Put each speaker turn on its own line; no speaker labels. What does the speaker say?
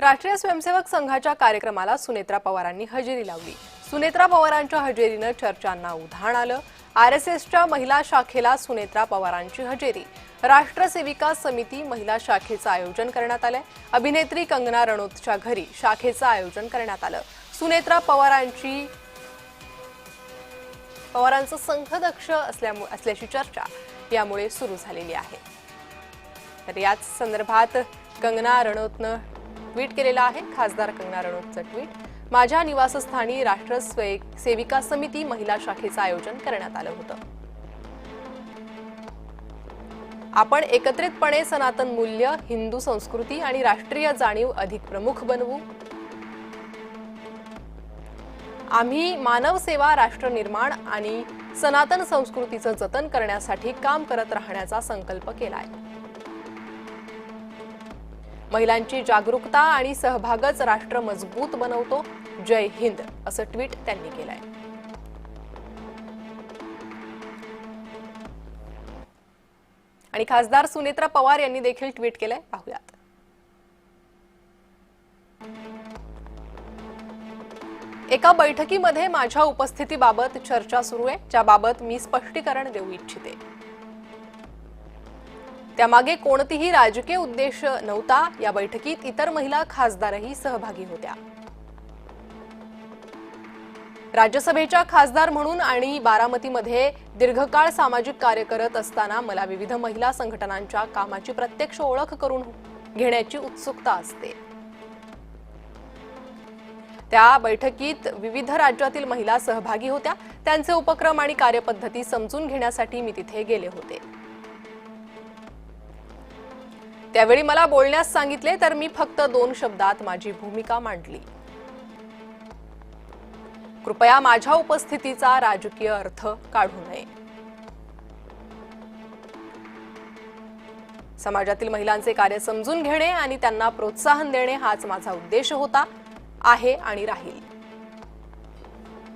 राष्ट्रीय स्वयंसेवक संघाच्या कार्यक्रमाला सुनेत्रा पवारांनी हजेरी लावली. सुनेत्रा पवारांच्या हजेरीनं चर्चांना उधाण आलं. आर एस एसच्या महिला शाखेला सुनेत्रा पवारांची हजेरी. राष्ट्रसेविका समिती महिला शाखेचं आयोजन करण्यात आलंय. अभिनेत्री कंगना रणोतच्या घरी शाखेचं आयोजन करण्यात आलं. सुनेत्रा पवारांची पवारांचं संघदक्ष असल्यामुळे असल्याची चर्चा यामुळे सुरू झालेली आहे. तर याच संदर्भात कंगना रणोतनं ट्विट केलेलं आहे. खासदार कंगना रणौतचं ट्विट. माझ्या निवासस्थानी राष्ट्र सेविका समिती महिला शाखेचं आयोजन करण्यात आलं होतं. आपण एकत्रितपणे सनातन मूल्य हिंदू संस्कृती आणि राष्ट्रीय जाणीव अधिक प्रमुख बनवू. आम्ही मानव सेवा राष्ट्र निर्माण आणि सनातन संस्कृतीचं जतन करण्यासाठी काम करत राहण्याचा संकल्प केला आहे महिलांची जागरूकता आणि सहभागच राष्ट्र मजबूत बनवतो. जय हिंद असं ट्विट त्यांनी केलंय. आणि खासदार सुनेत्रा पवार यांनी देखील ट्विट केलंय. पाहूयात. एका बैठकीमध्ये माझ्या उपस्थितीबाबत चर्चा सुरू आहे ज्याबाबत मी स्पष्टीकरण देऊ इच्छिते. त्यामागे कोणतीही राजकीय उद्देश नव्हता. या बैठकीत इतर महिला खासदारही सहभागी होत्या. राज्यसभेच्या खासदार म्हणून आणि बारामतीमध्ये दीर्घकाळ सामाजिक कार्य करत असताना मला विविध महिला संघटनांच्या कामाची प्रत्यक्ष ओळख करून घेण्याची उत्सुकता असते. त्या बैठकीत विविध राज्यातील महिला सहभागी होत्या. त्यांचे उपक्रम आणि कार्यपद्धती समजून घेण्यासाठी मी तिथे गेले होते. त्यावेळी मला बोलण्यास सांगितले तर मी फक्त दोन शब्दात माझी भूमिका मांडली. कृपया माझ्या उपस्थितीचा राजकीय अर्थ काढू नये. समाजातील महिलांचे कार्य समजून घेणे आणि त्यांना प्रोत्साहन देणे हाच माझा उद्देश होता आहे आणि राहील.